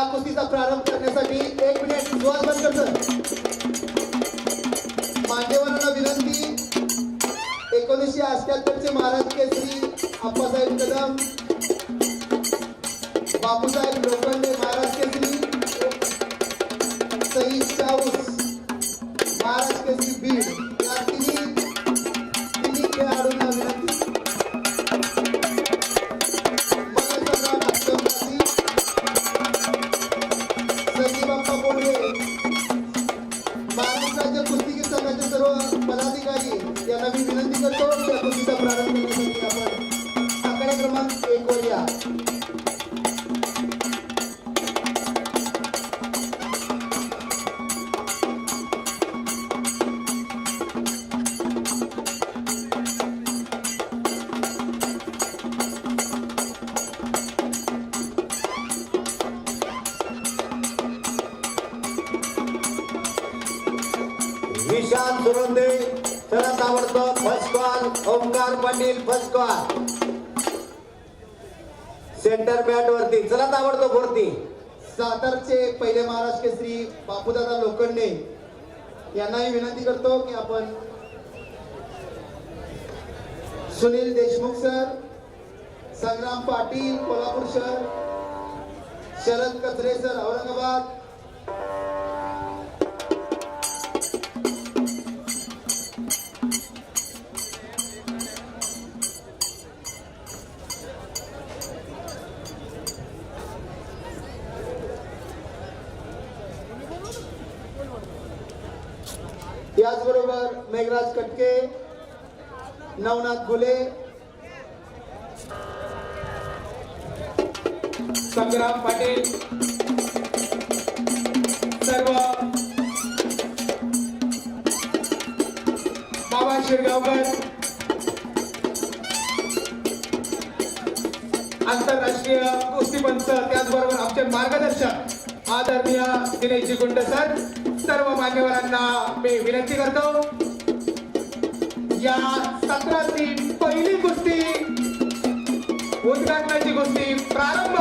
या कुस्तीचा प्रारंभ करण्यासाठी एक मिनिट सुवास बंद करत मान्यवरांना विनंती. एकोणीसशे अठ्याहत्तरचे महाराज केसरी आप्पासाहेब कदम बापूसाहेब लोखंडे महाराज केसरी सई शाहू विशाल सुरंदे चला ताबडतोब first call Omkar Patil first call centre bat वरती. चला ताबडतोब वरती. सातारचे पहिले महाराष्ट्र केसरी बापूदादा लोखंडे यांनाही विनंती करतो की आपण सुनील देशमुख सर संग्राम पाटील कोल्हापूर शहर शरद कचरे सर औरंगाबाद त्याचबरोबर मेघराज कटके नवनाथ घुले संग्राम पाटील सर्व बाबा शिरगावकर आंतरराष्ट्रीय कुस्ती पंच त्याचबरोबर आमचे मार्गदर्शक आदरणीय दिनेशजी गुंड सर सर्व मान्यवरांना मी विनंती करतो या सत्रातील पहिली कुस्ती उद्घाटनाची कुस्ती प्रारंभ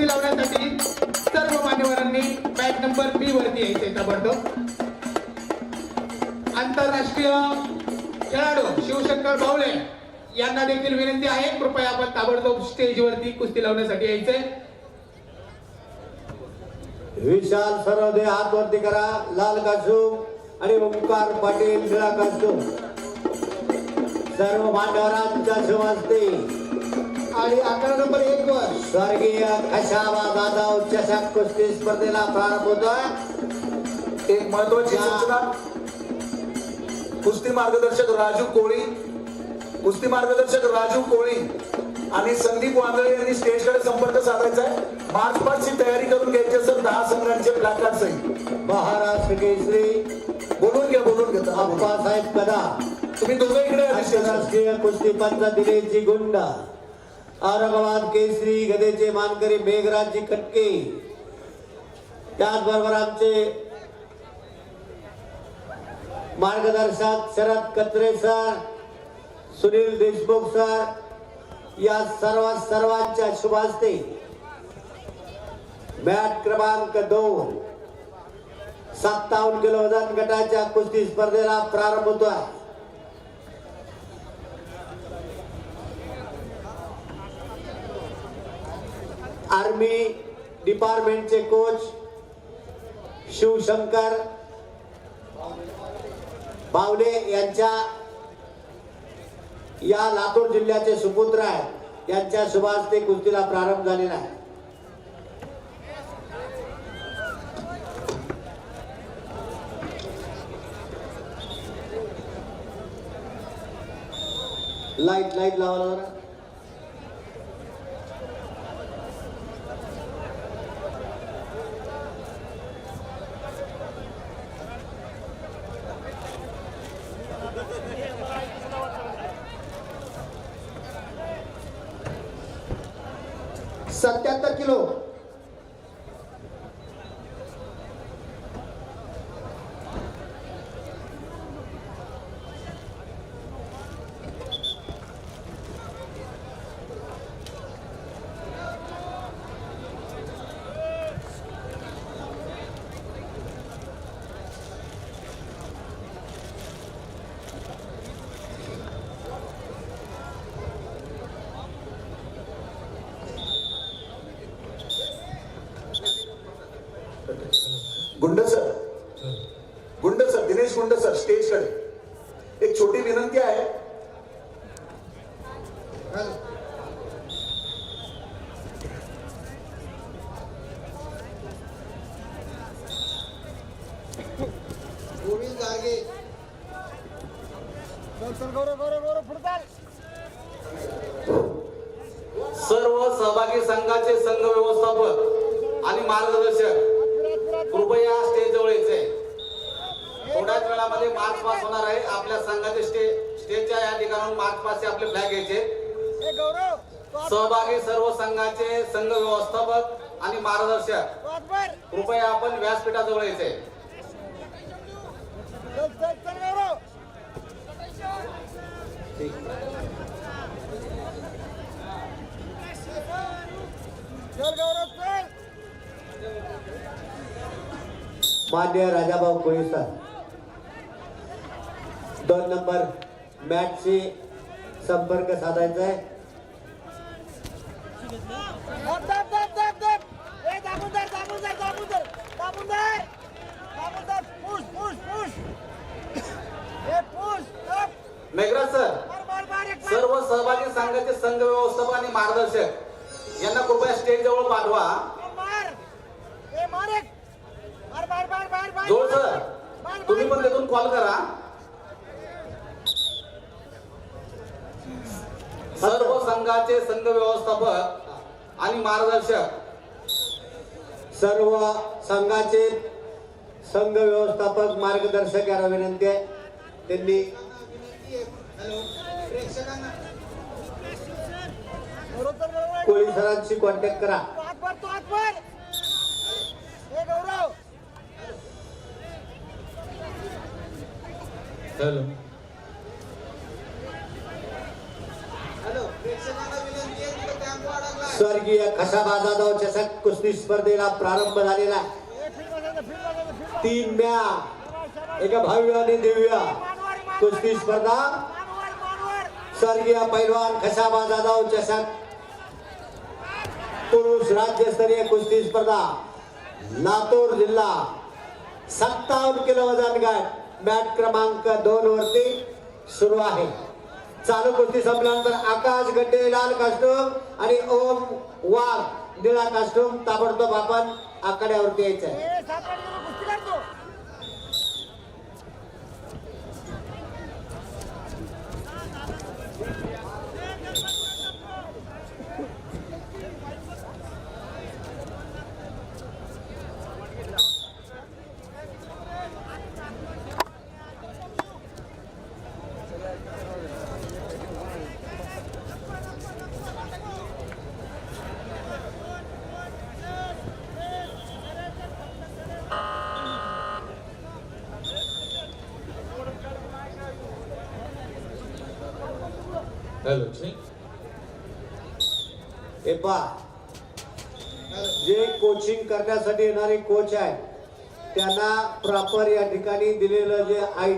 कुस्ती लावण्यासाठी सर्व मान्यवरांनी बॅट नंबर बी वरती यायचे ताबडतोब. आंतरराष्ट्रीय खेळाडू शिवशंकर बावळे यांना देखील विनंती आहे. कृपया आपण ताबडतोब स्टेजवरती कुस्ती लावण्यासाठी यायचंय. विशाल सरोदे हात वरती करा. लाल कास्टूम आणि ओंकार पाटील निळा कास्टूम सर्व मान्यवरांच्या शुभास्ते आणि आकडा नंबर एक वर. स्वर्गीय खशाबा जाधव चषक कुस्ती स्पर्धेला प्रारंभ होतोय. एक महत्वाची सूचना. कुस्ती मार्गदर्शक राजू कोळी. कुस्ती मार्गदर्शक राजू कोळी आणि संदीप वांगळे यांनी स्टेजकडे संपर्क साधायचा आहे. मार्च पाचची तयारी करून घ्यायची सर दहा संघांचे प्लॅकार्ड सहित महाराष्ट्र केसरी. बोलून घ्या बोलून बोला. अप्पासाहेब कदा? तुम्ही दोघं इकडे या स्टेजवर. आंतरराष्ट्रीय कुस्ती पंच दिनेशजी गुंड. औरंगाबाद केसरी गदेचे मानकरी मेघराजजी कटके. त्याचबरोबर आमचे मार्गदर्शक शरद कत्रे सर सुनील देशमुख सर या सर्व सर्वांच्या शुभास्ते. मॅट क्रमांक दोन. सत्तावन्न किलो वजन गटाच्या कुस्ती स्पर्धेला प्रारंभ होतोय. आर्मी डिपार्टमेंटचे कोच शिवशंकर बावले यांच्या या लातूर जिल्ह्याचे सुपुत्र आहेत. यांच्या सुभाष ते कुस्तीला प्रारंभ झालेला आहे. लाइट लाइट लावा. सत्याहत्तर किलो गुंड सर गुंड सर दिनेश गुंड सर स्टेजकडे एक छोटी विनंती आहे. सर्व सहभागी संघाचे संघ व्यवस्थापक आणि मार्गदर्शक कृपया स्टेज जवळ यायचे. थोड्याच वेळामध्ये मार्च पास होणार आहे. आपल्या संघाचे स्टे स्टेजच्या या ठिकाणाहून मार्च पासचे आपले फ्लॅग घ्यायचे सहभागी सर्व संघाचे संघ व्यवस्थापक आणि मार्गदर्शक. कृपया आपण व्यासपीठाजवळ यायचे. मान्य राजाभाऊ कोळी सर. दोन नंबर मॅचशी संपर्क साधायचा आहे. मेघराज सर सर्व सहभागी संघाचे संघ व्यवस्थापक आणि मार्गदर्शक यांना कृपया स्टेज जवळ पाठवा. जोड सर तुम्ही पण तिथून कॉल करा सर्व संघाचे संघ व्यवस्थापक आणि मार्गदर्शक. सर्व संघाचे संघ व्यवस्थापक मार्गदर्शक यांना विनंती आहे. त्यांनी कोळी सरांशी कॉन्टॅक्ट करा. हॅलो स्वर्गीय कसा जाधव चषक कुस्ती स्पर्धेला प्रारंभ झालेला तीन म्या एका भव्य आणि दिव्य कुस्ती स्पर्धा. स्वर्गीय पैलवान खसाबा जाधव चषक पुरुष राज्यस्तरीय कुस्ती स्पर्धा लातूर जिल्हा. सत्तावन्न किलो वजन गट मॅट क्रमांक दोन वरती सुरू आहे. चालू कुस्ती संपल्यानंतर आकाश गड्डे लाल कास्टूम आणि ओम वाघ निळा कास्टूम ताबडतोब आपण आखाड्यावरती यायचं आहे ए पा जे कोचिंग करण्यासाठी येणारे कोच आहेत त्यांना प्रॉपर या ठिकाणी दिलेलं जे आय